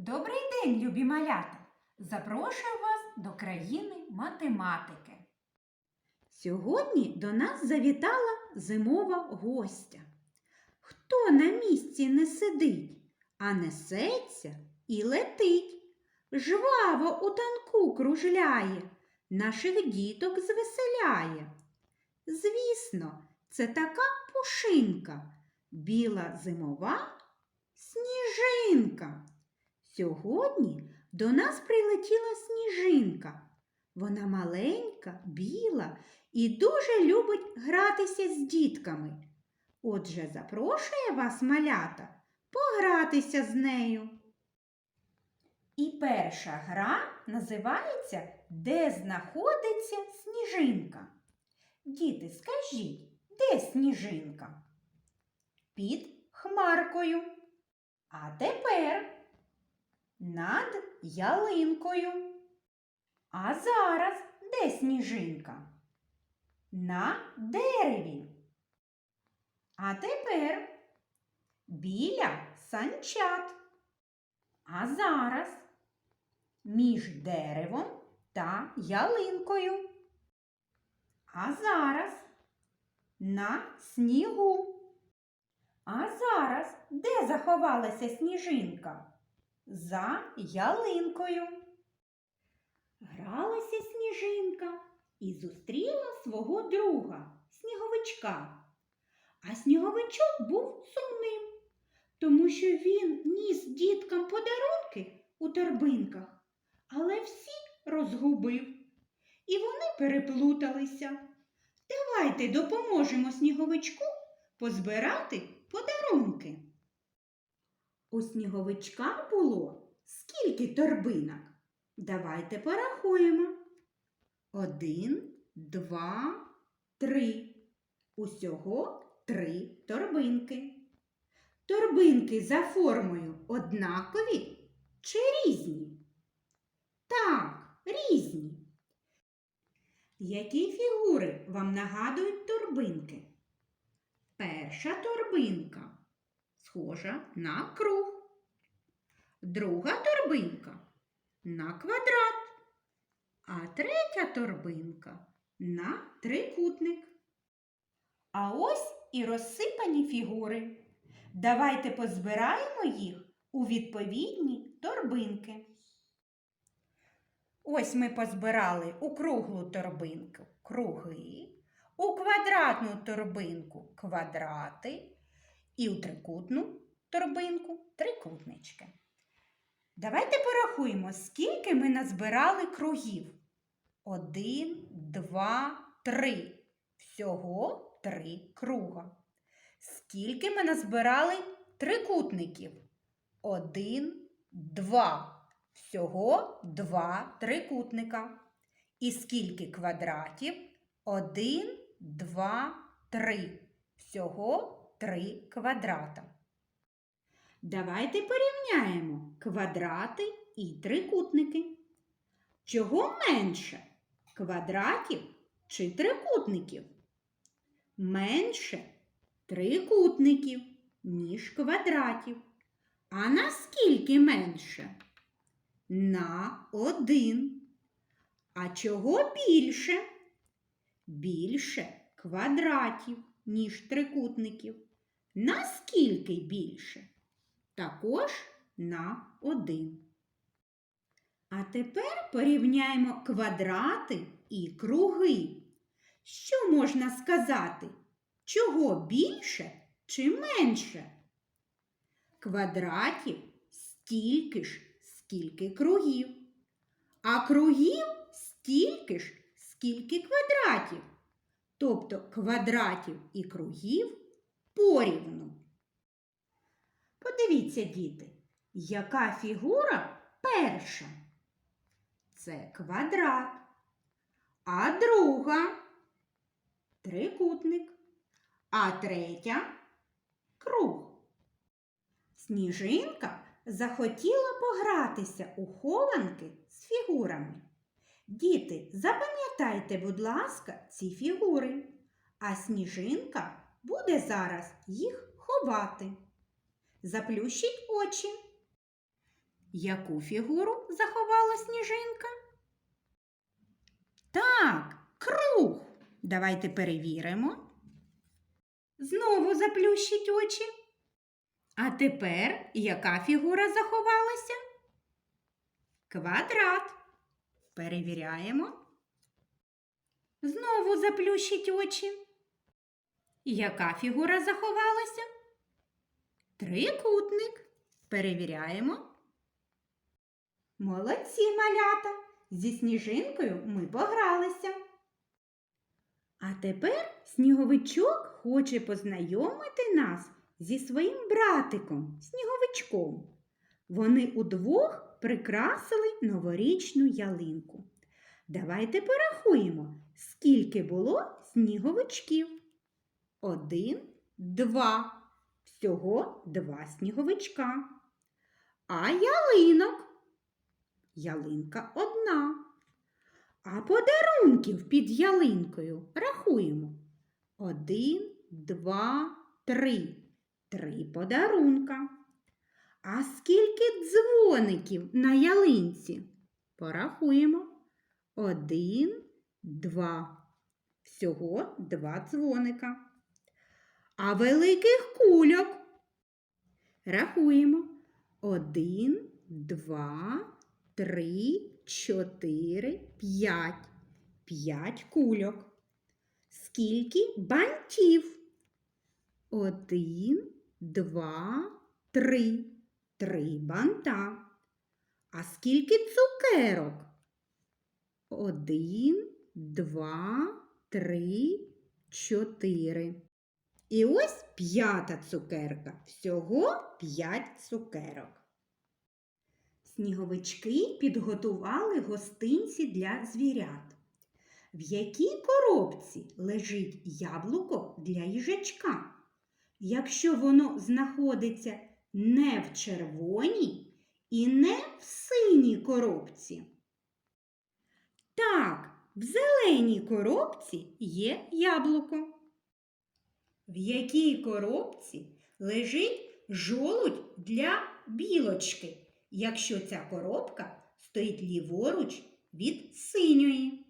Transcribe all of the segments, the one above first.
Добрий день, любі малята! Запрошую вас до країни математики. Сьогодні до нас завітала зимова гостя. Хто на місці не сидить, а несеться і летить, жваво у танку кружляє, наших діток звеселяє. Звісно, це така пушинка, біла зимова сніжинка. Сьогодні до нас прилетіла сніжинка. Вона маленька, біла і дуже любить гратися з дітками. Отже, запрошує вас малята погратися з нею. І перша гра називається Де знаходиться сніжинка? Діти, скажіть, де сніжинка? Під хмаркою. А тепер над ялинкою. А зараз де сніжинка? На дереві. А тепер біля санчат. А зараз між деревом та ялинкою. А зараз на снігу. А зараз де заховалася сніжинка? За ялинкою. Гралася сніжинка і зустріла свого друга, сніговичка. А сніговичок був сумним, тому що він ніс діткам подарунки у торбинках, але всі розгубив. І вони переплуталися. Давайте допоможемо сніговичку позбирати подарунки. У сніговичка було скільки торбинок? Давайте порахуємо. Один, два, три. Усього три торбинки. Торбинки за формою однакові чи різні? Так, різні. Які фігури вам нагадують торбинки? Перша торбинка схожа на круг. Друга торбинка на квадрат. А третя торбинка на трикутник. А ось і розсипані фігури. Давайте позбираємо їх у відповідні торбинки. Ось ми позбирали у круглу торбинку круги, у квадратну торбинку квадрати і у трикутну торбинку трикутнички. Давайте порахуємо, скільки ми назбирали кругів. Один, два, три. Всього три круга. Скільки ми назбирали трикутників? Один, два. Всього два трикутника. І скільки квадратів? Один, два, три. Всього три квадрата. Давайте порівняємо квадрати і трикутники. Чого менше? Квадратів чи трикутників? Менше трикутників, ніж квадратів. А наскільки менше? На один. А чого більше? Більше квадратів, ніж трикутників. Наскільки більше? Також на один. А тепер порівняємо квадрати і круги. Що можна сказати? Чого більше чи менше? Квадратів стільки ж, скільки кругів, а кругів стільки ж, скільки квадратів. Тобто квадратів і кругів порівну. Подивіться, діти, яка фігура перша? Це квадрат, а друга трикутник, а третя круг. Сніжинка захотіла погратися у хованки з фігурами. Діти, запам'ятайте, будь ласка, ці фігури, а сніжинка буде зараз їх ховати. Заплющіть очі. Яку фігуру заховала сніжинка? Так, круг. Давайте перевіримо. Знову заплющіть очі. А тепер яка фігура заховалася? Квадрат. Перевіряємо. Знову заплющіть очі. Яка фігура заховалася? Трикутник. Перевіряємо. Молодці малята. Зі сніжинкою ми погралися. А тепер сніговичок хоче познайомити нас зі своїм братиком, сніговичком. Вони удвох прикрасили новорічну ялинку. Давайте порахуємо, скільки було сніговичків. Один, два. Всього два сніговичка. А ялинок? Ялинка одна. А подарунків під ялинкою рахуємо. Один, два, три. Три подарунка. А скільки дзвоників на ялинці? Порахуємо. Один, два. Всього два дзвоника. А великих кульок. Рахуємо. Один, два, три, чотири, п'ять. П'ять кульок. Скільки бантів? Один, два, три. Три банта. А скільки цукерок? Один, два, три, чотири. І ось п'ята цукерка. Всього п'ять цукерок. Сніговички підготували гостинці для звірят. В якій коробці лежить яблуко для їжачка? Якщо воно знаходиться не в червоній і не в синій коробці. Так, в зеленій коробці є яблуко. В якій коробці лежить жолудь для білочки, якщо ця коробка стоїть ліворуч від синьої?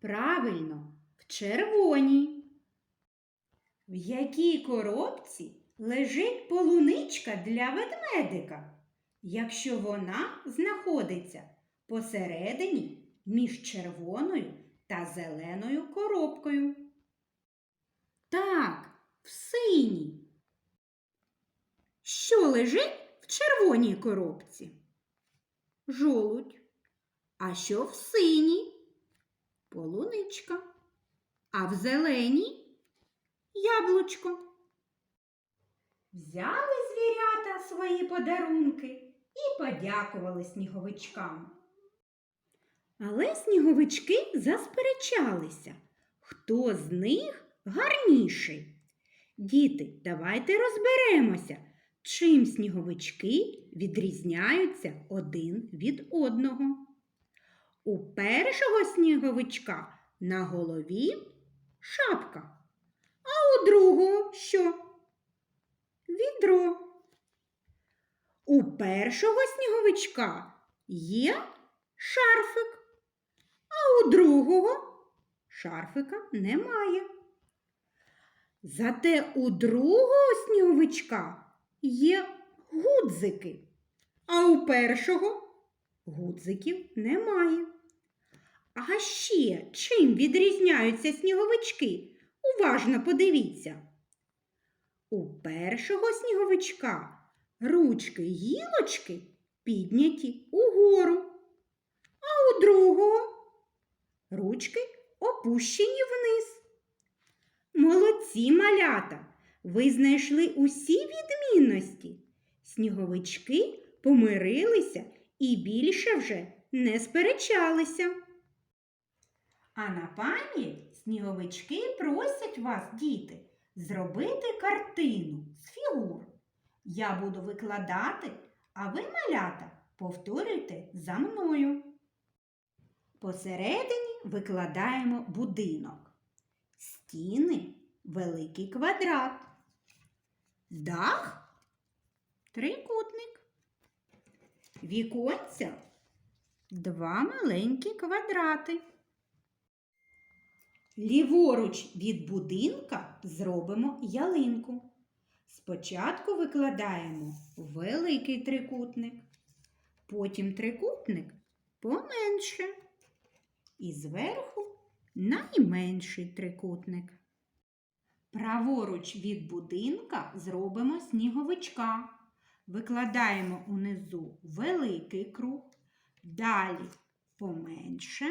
Правильно, в червоній. В якій коробці лежить полуничка для ведмедика, якщо вона знаходиться посередині між червоною та зеленою коробкою? Так, в синій. Що лежить в червоній коробці? Жолудь. А що в синій? Полуничка. А в зеленій яблучко. Взяли звірята свої подарунки і подякували сніговичкам. Але сніговички засперечалися, хто з них гарніший. Діти, давайте розберемося, чим сніговички відрізняються один від одного. У першого сніговичка на голові шапка, а у другого що? Відро. У першого сніговичка є шарфик, а у другого шарфика немає. Зате у другого сніговичка є гудзики, а у першого гудзиків немає. А ще чим відрізняються сніговички? Уважно подивіться. У першого сніговичка ручки гілочки підняті угору, а у другого ручки опущені вниз. Молодці малята! Ви знайшли усі відмінності. Сніговички помирилися і більше вже не сперечалися. А на пам'ять сніговички просять вас, діти, зробити картину з фігур. Я буду викладати, а ви, малята, повторюйте за мною. Посередині викладаємо будинок. Стіни великий квадрат. Дах трикутник. віконця два маленькі квадрати. Ліворуч від будинка зробимо ялинку. Спочатку викладаємо великий трикутник, потім трикутник поменше і зверху найменший трикутник. Праворуч від будинка зробимо сніговичка. Викладаємо унизу великий круг, далі поменше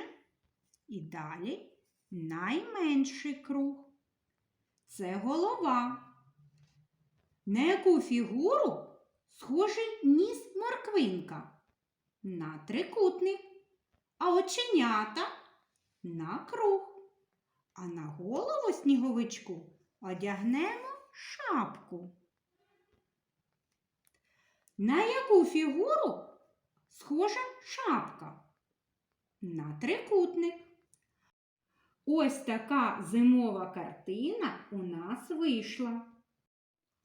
і далі найменший круг. Це голова. На яку фігуру схожий ніс морквинка? На трикутник, а оченята на круг. А на голову сніговичку одягнемо шапку. На яку фігуру схожа шапка? На трикутник. Ось така зимова картина у нас вийшла.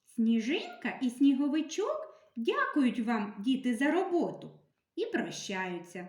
Сніжинка і сніговичок дякують вам, діти, за роботу і прощаються.